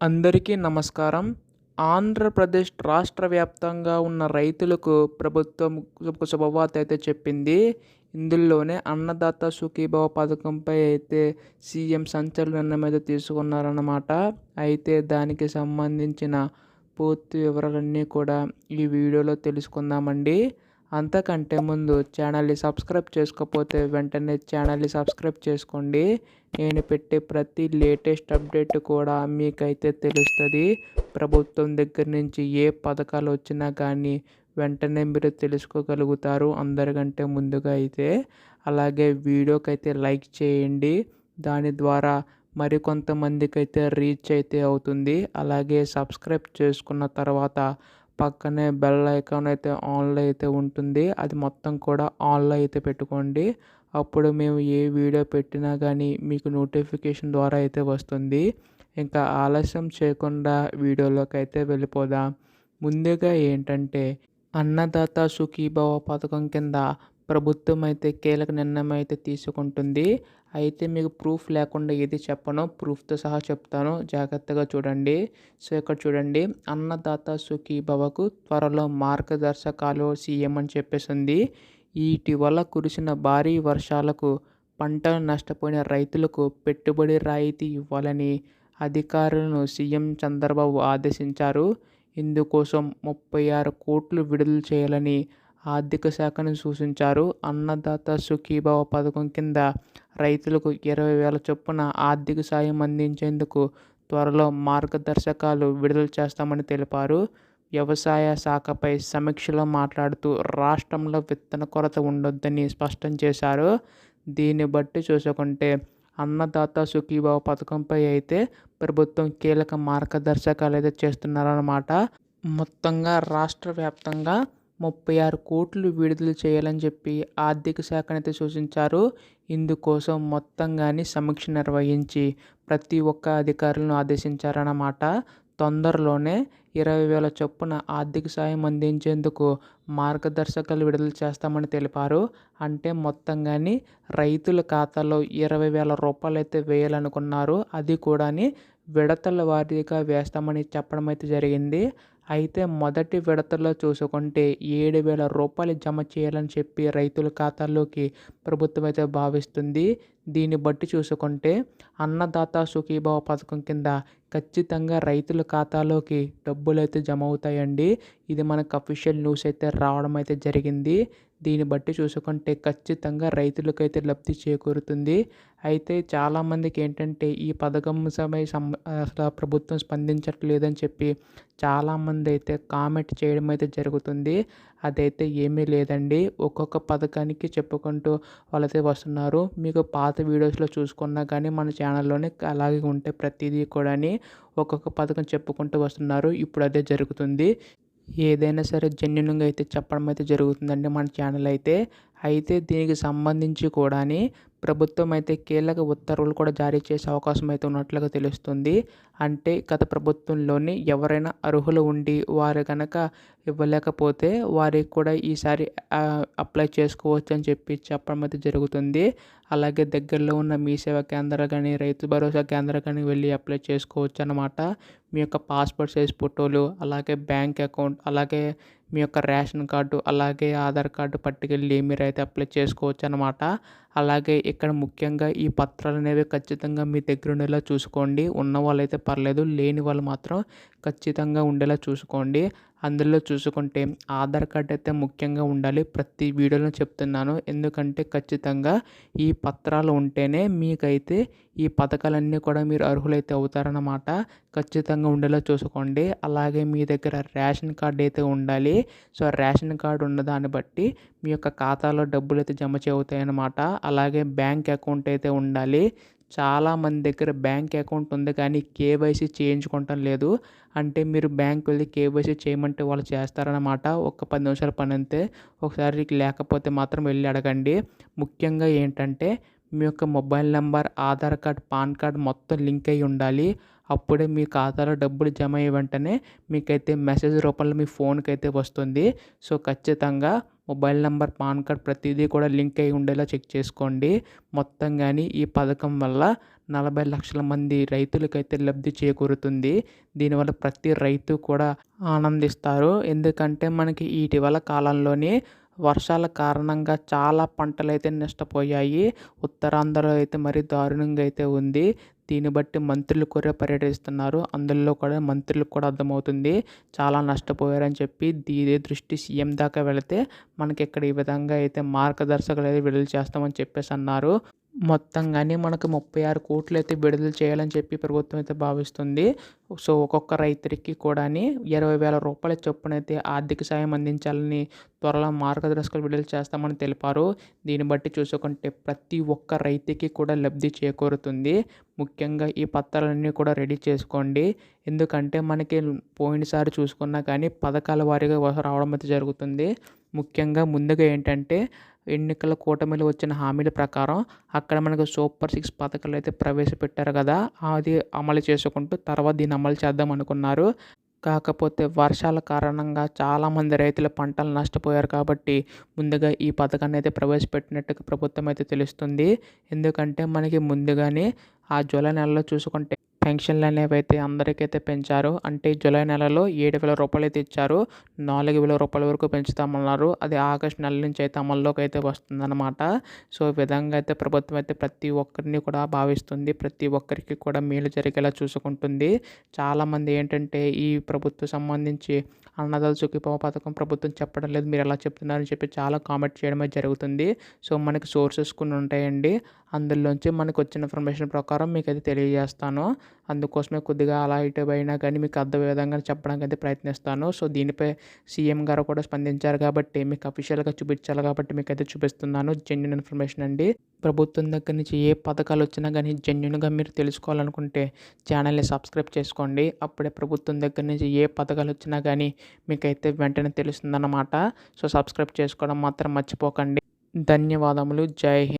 అందరికీ నమస్కారం. ఆంధ్రప్రదేశ్ రాష్ట్ర వ్యాప్తంగా ఉన్న రైతులకు ప్రభుత్వం ఒక శుభవార్త అయితే చెప్పింది. ఇందులోనే అన్నదాత సుఖీభవ పథకంపై అయితే సీఎం సంచలన నిర్ణయం అయితే తీసుకున్నారన్నమాట. అయితే దానికి సంబంధించిన పూర్తి వివరాలన్నీ కూడా ఈ వీడియోలో తెలుసుకుందామండి. అంతకంటే ముందు ఛానల్ని సబ్స్క్రైబ్ చేసుకోకపోతే వెంటనే ఛానల్ని సబ్స్క్రైబ్ చేసుకోండి. నేను పెట్టే ప్రతి లేటెస్ట్ అప్డేట్ కూడా మీకైతే తెలుస్తుంది. ప్రభుత్వం దగ్గర నుంచి ఏ పథకాలు వచ్చినా కానీ వెంటనే మీరు తెలుసుకోగలుగుతారు అందరికంటే ముందుగా అయితే. అలాగే వీడియోకి అయితే లైక్ చేయండి. దాని ద్వారా మరికొంతమందికి అయితే రీచ్ అయితే అవుతుంది. అలాగే సబ్స్క్రైబ్ చేసుకున్న తర్వాత పక్కనే బెల్ ఐకాన్ అయితే ఆన్లో అయితే ఉంటుంది. అది మొత్తం కూడా ఆన్లో అయితే పెట్టుకోండి. అప్పుడు మేము ఏ వీడియో పెట్టినా కానీ మీకు నోటిఫికేషన్ ద్వారా అయితే వస్తుంది. ఇంకా ఆలస్యం చేయకుండా వీడియోలోకి అయితే వెళ్ళిపోదాం. ముందుగా ఏంటంటే అన్నదాత సుఖీభవ పథకం కింద ప్రభుత్వం అయితే కీలక నిర్ణయం అయితే తీసుకుంటుంది. అయితే మీకు ప్రూఫ్ లేకుండా ఏది చెప్పను ప్రూఫ్తో సహా చెప్తాను. జాగ్రత్తగా చూడండి. సో ఇక్కడ చూడండి. అన్నదాత సుఖీభవకు త్వరలో మార్గదర్శకాలు సీఎం అని చెప్పేసింది. ఇటీవల కురిసిన భారీ వర్షాలకు పంటలు నష్టపోయిన రైతులకు పెట్టుబడి రాయితీ ఇవ్వాలని అధికారులను సీఎం చంద్రబాబు ఆదేశించారు. ఇందుకోసం ముప్పై ఆరు కోట్లు విడుదల చేయాలని ఆర్థిక శాఖను సూచించారు. అన్నదాత సుఖీభవ పథకం కింద రైతులకు ఇరవై వేల చొప్పున ఆర్థిక సాయం అందించేందుకు త్వరలో మార్గదర్శకాలు విడుదల చేస్తామని తెలిపారు. వ్యవసాయ శాఖపై సమీక్షలో మాట్లాడుతూ రాష్ట్రంలో విత్తన కొరత ఉండొద్దని స్పష్టం చేశారు. దీన్ని బట్టి చూసుకుంటే అన్నదాత సుఖీభావ పథకంపై అయితే ప్రభుత్వం కీలక మార్గదర్శకాలు అయితే చేస్తున్నారన్నమాట. మొత్తంగా రాష్ట్ర వ్యాప్తంగా ముప్పై ఆరు కోట్లు విడుదల చేయాలని చెప్పి ఆర్థిక శాఖనైతే సూచించారు. ఇందుకోసం మొత్తంగాని సమీక్ష నిర్వహించి ప్రతి ఒక్క అధికారులను ఆదేశించారన్నమాట. తొందరలోనే ఇరవై వేల చొప్పున ఆర్థిక సాయం అందించేందుకు మార్గదర్శకాలు విడుదల చేస్తామని తెలిపారు. అంటే మొత్తంగాని రైతుల ఖాతాలో ఇరవై వేల రూపాయలు అయితే వేయాలనుకున్నారు. అది కూడాని విడతల వారీగా వేస్తామని చెప్పడం అయితే జరిగింది. అయితే మొదటి విడతలో చూసుకుంటే ఏడు వేల రూపాయలు జమ చేయాలని చెప్పి రైతుల ఖాతాల్లోకి ప్రభుత్వం అయితే భావిస్తుంది. దీన్ని బట్టి చూసుకుంటే అన్నదాత సుఖీభావ పథకం కింద ఖచ్చితంగా రైతుల ఖాతాలోకి డబ్బులు అయితే జమ అవుతాయండి. ఇది మనకు అఫీషియల్ న్యూస్ అయితే రావడం అయితే జరిగింది. దీన్ని బట్టి చూసుకుంటే ఖచ్చితంగా రైతులకైతే లబ్ధి చేకూరుతుంది. అయితే చాలామందికి ఏంటంటే ఈ పథకం సమయ అసలు ప్రభుత్వం స్పందించట్లేదని చెప్పి చాలామంది అయితే కామెంట్ చేయడం అయితే జరుగుతుంది. అదైతే ఏమీ లేదండి. ఒక్కొక్క పథకానికి చెప్పుకుంటూ వాళ్ళైతే వస్తున్నారు. మీకు పాత వీడియోస్లో చూసుకున్నా కానీ మన ఛానల్లోనే అలాగే ఉంటే ప్రతిదీ కూడా ఒక్కొక్క పథకం చెప్పుకుంటూ వస్తున్నారు. ఇప్పుడు అదే జరుగుతుంది. ఏదైనా సరే జన్యునంగా అయితే చెప్పడం అయితే జరుగుతుందండి మన ఛానల్ అయితే అయితే దీనికి సంబంధించి కూడా ప్రభుత్వం అయితే కీలక ఉత్తర్వులు కూడా జారీ చేసే అవకాశం అయితే ఉన్నట్లుగా తెలుస్తుంది. అంటే గత ప్రభుత్వంలోని ఎవరైనా అర్హులు ఉండి వారు కనుక ఇవ్వలేకపోతే వారికి కూడా ఈసారి అప్లై చేసుకోవచ్చు అని చెప్పి చెప్పడం అయితే జరుగుతుంది. అలాగే దగ్గరలో ఉన్న మీ సేవా కేంద్రాలు కానీ రైతు భరోసా కేంద్రాలు కానీ వెళ్ళి అప్లై చేసుకోవచ్చు అనమాట మీ యొక్క పాస్పోర్ట్ సైజ్ ఫోటోలు అలాగే బ్యాంక్ అకౌంట్ అలాగే మీ యొక్క రేషన్ కార్డు అలాగే ఆధార్ కార్డు పట్టుకెళ్ళి మీరైతే అప్లై చేసుకోవచ్చు అనమాట అలాగే ఇక్కడ ముఖ్యంగా ఈ పత్రాలు అనేవి ఖచ్చితంగా మీ దగ్గర ఉండేలా చూసుకోండి. ఉన్న వాళ్ళైతే పర్లేదు లేని వాళ్ళు మాత్రం ఖచ్చితంగా ఉండేలా చూసుకోండి. అందులో చూసుకుంటే ఆధార్ కార్డ్ అయితే ముఖ్యంగా ఉండాలి. ప్రతి వీడియోలో చెప్తున్నాను. ఎందుకంటే ఖచ్చితంగా ఈ పత్రాలు ఉంటేనే మీకైతే ఈ పథకాలన్నీ కూడా మీరు అర్హులైతే అవుతారన్నమాట. ఖచ్చితంగా ఉండేలా చూసుకోండి. అలాగే మీ దగ్గర రేషన్ కార్డ్ అయితే ఉండాలి. సో రేషన్ కార్డు ఉన్న దాన్ని బట్టి మీ యొక్క ఖాతాలో డబ్బులు అయితే జమ అవుతాయి అన్నమాట అలాగే బ్యాంక్ అకౌంట్ అయితే ఉండాలి. చాలామంది దగ్గర బ్యాంక్ అకౌంట్ ఉంది కానీ కేవైసీ చేయించుకోవటం లేదు. అంటే మీరు బ్యాంక్ వెళ్ళి కేవైసీ చేయమంటే వాళ్ళు చేస్తారన్నమాట. ఒక పది నిమిషాల పని అంతే. ఒకసారి లేకపోతే మాత్రం వెళ్ళి అడగండి. ముఖ్యంగా ఏంటంటే మీ యొక్క mobile number Aadhaar card PAN card మొత్తం లింక్ అయి ఉండాలి. అప్పుడే మీ ఖాతాలో డబ్బులు జమ అయ్యే వెంటనే మీకైతే మెసేజ్ రూపంలో మీ ఫోన్కి అయితే వస్తుంది. సో ఖచ్చితంగా మొబైల్ నెంబర్ పాన్ కార్డ్ ప్రతిదీ కూడా లింక్ అయి ఉండేలా చెక్ చేసుకోండి. మొత్తం కానీ ఈ పథకం వల్ల నలభై లక్షల మంది రైతులకైతే లబ్ధి చేకూరుతుంది. దీనివల్ల ప్రతి రైతు కూడా ఆనందిస్తారు. ఎందుకంటే మనకి ఇటీవల కాలంలోనే వర్షాల కారణంగా చాలా పంటలు అయితే నష్టపోయాయి. ఉత్తరాంధ్రలో అయితే మరీ దారుణంగా అయితే ఉంది. దీన్ని బట్టి మంత్రులు కూడా పర్యటిస్తున్నారు. అందులో కూడా మంత్రులకు కూడా అర్థమవుతుంది. చాలా నష్టపోయారని చెప్పి దీని దృష్టి సీఎం దాకా వెళితే మనకి ఇక్కడ ఈ విధంగా అయితే మార్గదర్శకులు అయితే విడుదల చేస్తామని చెప్పేసి అన్నారు. మొత్తంగానే మనకు ముప్పై ఆరు కోట్లు అయితే విడుదల చేయాలని చెప్పి ప్రభుత్వం అయితే భావిస్తుంది. సో ఒక్కొక్క రైతుడికి కూడా ఇరవై వేల రూపాయల చొప్పున అయితే ఆర్థిక సాయం అందించాలని త్వరలో మార్గదర్శకాలు విడుదల చేస్తామని తెలిపారు. దీన్ని బట్టి చూసుకుంటే ప్రతి ఒక్క రైతుకి కూడా లబ్ధి చేకూరుతుంది. ముఖ్యంగా ఈ పత్రాలన్నీ కూడా రెడీ చేసుకోండి. ఎందుకంటే మనకి పోయినసారి చూసుకున్నా కానీ పథకాల వారీగా రావడం అయితే జరుగుతుంది. ముఖ్యంగా ముందుగా ఏంటంటే ఎన్నికల కూటమిలో వచ్చిన హామీల ప్రకారం అక్కడ మనకు సూపర్ సిక్స్ పథకాలు అయితే ప్రవేశపెట్టారు కదా అది అమలు చేసుకుంటూ తర్వాత దీన్ని అమలు చేద్దాం అనుకున్నారు. కాకపోతే వర్షాల కారణంగా చాలామంది రైతుల పంటలు నష్టపోయారు కాబట్టి ముందుగా ఈ పథకాన్ని అయితే ప్రవేశపెట్టినట్టుగా ప్రభుత్వం అయితే తెలుస్తుంది. ఎందుకంటే మనకి ముందుగానే ఆ జూలై నెలలో చూసుకుంటే పెన్షన్లు అనేవి అయితే అందరికైతే పెంచారు అంటే జూలై నెలలో ఏడు వేల రూపాయలు అయితే ఇచ్చారు నాలుగు వేల రూపాయల వరకు పెంచుతామన్నారు. అది ఆగస్ట్ నెల నుంచి అయితే అమల్లోకి అయితే వస్తుందన్నమాట. సో ఈ విధంగా అయితే ప్రభుత్వం అయితే ప్రతి ఒక్కరిని కూడా భావిస్తుంది. ప్రతి ఒక్కరికి కూడా మేలు జరిగేలా చూసుకుంటుంది. చాలామంది ఏంటంటే ఈ ప్రభుత్వం సంబంధించి అన్నదాత సుఖీభవ పథకం ప్రభుత్వం చెప్పడం లేదు మీరు ఎలా చెప్తున్నారని చెప్పి చాలా కామెంట్ చేయడమే జరుగుతుంది. సో మనకి సోర్సెస్ కొన్ని ఉంటాయండి. అందులోంచి మనకు వచ్చిన ఇన్ఫర్మేషన్ ప్రకారం మీకు అయితే తెలియజేస్తాను. అందుకోసమే కొద్దిగా అలా ఇటు అయినా కానీ మీకు అర్థం విధంగా చెప్పడానికి అయితే ప్రయత్నిస్తాను. సో దీనిపై సీఎం గారు కూడా స్పందించారు కాబట్టి మీకు అఫీషియల్గా చూపించాలి కాబట్టి మీకు అయితే చూపిస్తున్నాను. జెన్యున్ ఇన్ఫర్మేషన్ అండి. ప్రభుత్వం దగ్గర నుంచి ఏ పథకాలు వచ్చినా కానీ జెన్యున్గా మీరు తెలుసుకోవాలనుకుంటే ఛానల్ని సబ్స్క్రైబ్ చేసుకోండి. అప్పుడే ప్రభుత్వం దగ్గర నుంచి ఏ పథకాలు వచ్చినా కానీ మీకైతే వెంటనే తెలుస్తుందన్నమాట. సో సబ్స్క్రైబ్ చేసుకోవడం మాత్రం మర్చిపోకండి. ధన్యవాదములు. జై హింద్.